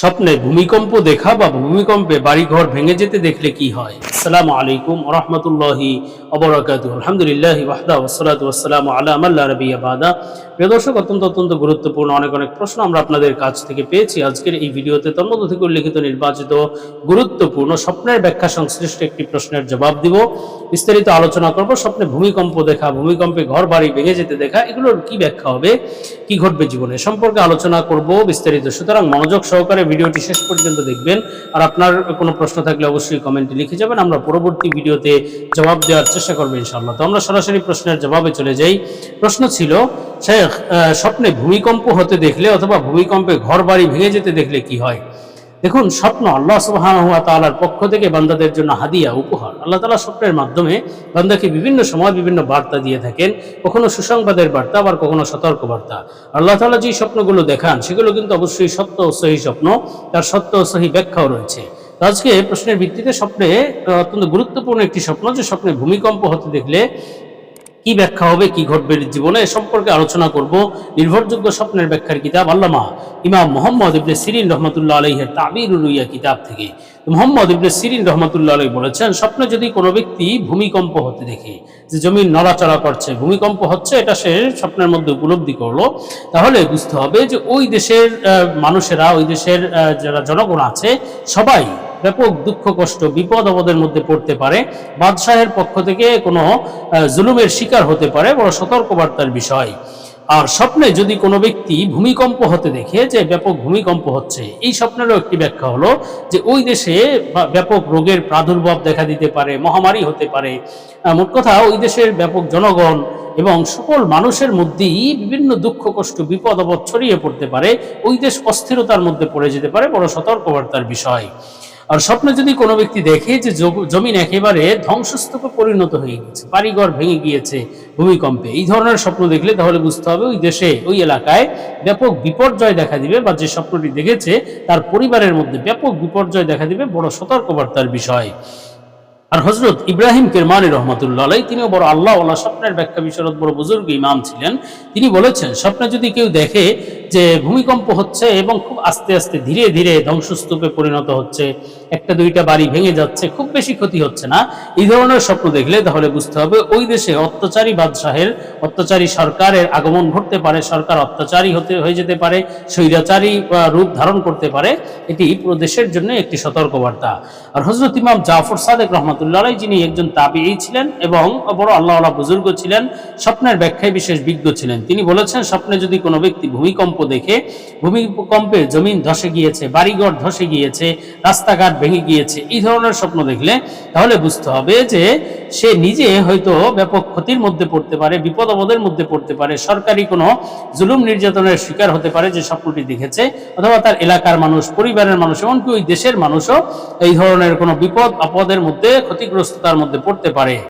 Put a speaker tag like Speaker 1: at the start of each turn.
Speaker 1: স্বপ্নে ভূমিকম্প দেখা বা ভূমিকম্পে বাড়িঘর ভেঙে যেতে দেখলে কি হয়? আসসালামু আলাইকুম রহমতুল্লাহি আলহামদুলিল্লাহ ওয়াহদা ওসলাত ওয়াসালাম আলা আল্লাহ রবিয়া বাদা। প্রিয় দর্শক, অত্যন্ত অত্যন্ত গুরুত্বপূর্ণ অনেক অনেক প্রশ্ন আমরা আপনাদের কাছ থেকে পেয়েছি। আজকের এই ভিডিওতে তন্মধ্য থেকে উল্লেখিত নির্বাচিত গুরুত্বপূর্ণ স্বপ্নের ব্যাখ্যা সংশ্লিষ্ট একটি প্রশ্নের জবাব দিব। বিস্তারিত আলোচনা করব। স্বপ্নে ভূমিকম্প দেখা, ভূমিকম্পে ঘর বাড়ি ভেঙে যেতে দেখা, এগুলোর কি ব্যাখ্যা হবে? কি ঘটবে জীবনে? সম্পর্কে আলোচনা করব বিস্তারিত। সুতরাং মনোযোগ সহকারে ভিডিওটি শেষ পর্যন্ত দেখবেন। আর আপনার কোনো প্রশ্ন থাকলে অবশ্যই কমেন্টে লিখে যাবেন। আমরা পরবর্তী ভিডিওতে জবাব দেওয়ার চেষ্টা করব ইনশাল্লাহ তো আমরা সরাসরি প্রশ্নের জবাবে চলে যাই। প্রশ্ন ছিল, শেখ স্বপ্নে ভূমিকম্প হতে দেখলে অথবা ভূমিকম্পে ঘর বাড়ি ভেঙে যেতে দেখলে কি হয়? দেখুন, স্বপ্ন আল্লাহ সুবাহ তাআলার পক্ষ থেকে বান্দাদের জন্য হাদিয়া, উপহার। আল্লাহ তাআলা স্বপ্নের মাধ্যমে বান্দাকে বিভিন্ন সময় বিভিন্ন বার্তা দিয়ে থাকেন। কখনো সুসংবাদের বার্তা, আবার কখনো সতর্ক বার্তা আল্লাহ তাআলা যে স্বপ্নগুলো দেখান, সেগুলো কিন্তু অবশ্যই সত্য ও সহি স্বপ্ন। তার সত্য ও সহি ব্যাখ্যাও রয়েছে। আজকে প্রশ্নের ভিত্তিতে স্বপ্নে অত্যন্ত গুরুত্বপূর্ণ একটি স্বপ্ন, যে স্বপ্নে ভূমিকম্প হতে দেখলে কি ব্যাখ্যা হবে, কি ঘটবে জীবনে এ সম্পর্কে আলোচনা করব। নির্ভরযোগ্য স্বপ্নের ব্যাখ্যার কিতাব আল্লামা ইমাম মোহাম্মদ ইবনে সিরিন রহমতুল্লাহ আলহের তাবির রুইয়া কিতাব থেকে। মোহাম্মদ ইবনে সিরিন রহমতুল্লাহ আলহী বলেছেন, স্বপ্নে যদি কোনো ব্যক্তি ভূমিকম্প হতে দেখে, যে জমি নড়াচড়া করছে, ভূমিকম্প হচ্ছে, এটা সে স্বপ্নের মধ্যে উপলব্ধি করল, তাহলে বুঝতে হবে যে ওই দেশের মানুষেরা, ওই দেশের যারা জনগণ আছে, সবাই ব্যাপক দুঃখ, কষ্ট, বিপদ আপদের মধ্যে পড়তে পারে। বাদশাহের পক্ষ থেকে কোনো জুলুমের শিকার হতে পারে, বড় সতর্কবার্তার বিষয়। আর স্বপ্নে যদি কোনো ব্যক্তি ভূমিকম্প হতে দেখে যে ব্যাপক ভূমিকম্প হচ্ছে, এই স্বপ্নেরও একটি ব্যাখ্যা হলো যে ওই দেশে ব্যাপক রোগের প্রাদুর্ভাব দেখা দিতে পারে, মহামারী হতে পারে। মোট কথা, ওই দেশের ব্যাপক জনগণ এবং সকল মানুষের মধ্যেই বিভিন্ন দুঃখ, কষ্ট, বিপদ, আপদ ছড়িয়ে পড়তে পারে। ওই দেশ অস্থিরতার মধ্যে পড়ে যেতে পারে, বড় সতর্কবার্তার বিষয়। আর স্বপ্নে যদি কোনো ব্যক্তি দেখে যে জমিন একেবারে ধ্বংসস্তূপে পরিণত হয়ে গেছে, বাড়িঘর ভেঙে গিয়েছে ভূমিকম্পে, এই ধরনের স্বপ্ন দেখলে তাহলে বুঝতে হবে ওই দেশে, ওই এলাকায় ব্যাপক বিপর্যয় দেখা দিবে বা যে স্বপ্নটি দেখেছে তার পরিবারের মধ্যে ব্যাপক বিপর্যয় দেখা দিবে, বড় সতর্কবার্তার বিষয়। আর হজরত ইব্রাহিম কেরমানি রহমতুল্লাহ তিনিও বড় আল্লাহ স্বপ্নের ব্যাখ্যা বিশরত বড় বুজুর্গ ইমাম ছিলেন। তিনি বলেছেন, স্বপ্নে যদি কেউ দেখে যে ভূমিকম্প হচ্ছে এবং খুব আস্তে আস্তে ধীরে ধীরে ধ্বংসস্তূপে পরিণত হচ্ছে, একটা দুইটা বাড়ি ভেঙে যাচ্ছে, খুব বেশি ক্ষতি হচ্ছে না। এই ধরনের স্বপ্ন দেখলে তাহলে বুঝতে হবে ওই দেশে অত্যাচারী বাদশাহের, অত্যাচারী সরকারের আগমন ঘটতে পারে, সরকার অত্যাচারী হতে, হয়ে যেতে পারে, স্বৈরাচারী রূপ ধারণ করতে পারে, এটি পুরো দেশের জন্য একটি সতর্কবার্তা। আর হজরত ইমাম জাফর সাদেক রহমতুল্লাহ যিনি একজন তাবিই ছিলেন এবং বড় আল্লাহ বুজুর্গ ছিলেন, স্বপ্নের ব্যাখ্যায় বিশেষ বিজ্ঞ ছিলেন। তিনি বলেছেন, স্বপ্নে যদি কোনো ব্যক্তি ভূমিকম্প দেখে ভূমিকম্পে জমিন ধসে গিয়েছে, বাড়িঘর ধসে গিয়েছে, রাস্তাঘাট ভেঙে গিয়েছে, এই ধরনের স্বপ্ন দেখলে তাহলে বুঝতে হবে যে সে নিজে হয়তো ব্যাপক ক্ষতির মধ্যে পড়তে পারে, বিপদ আপদের মধ্যে পড়তে পারে, সরকারি কোনো জুলুম নির্যাতনের শিকার হতে পারে যে স্বপ্নটি দেখেছে, অথবা তার এলাকার মানুষ, পরিবারের মানুষ, এমনকি ওই দেশের মানুষও এই ধরনের কোনো বিপদ আপদের মধ্যে ক্ষতিগ্রস্ততার মধ্যে পড়তে পারে।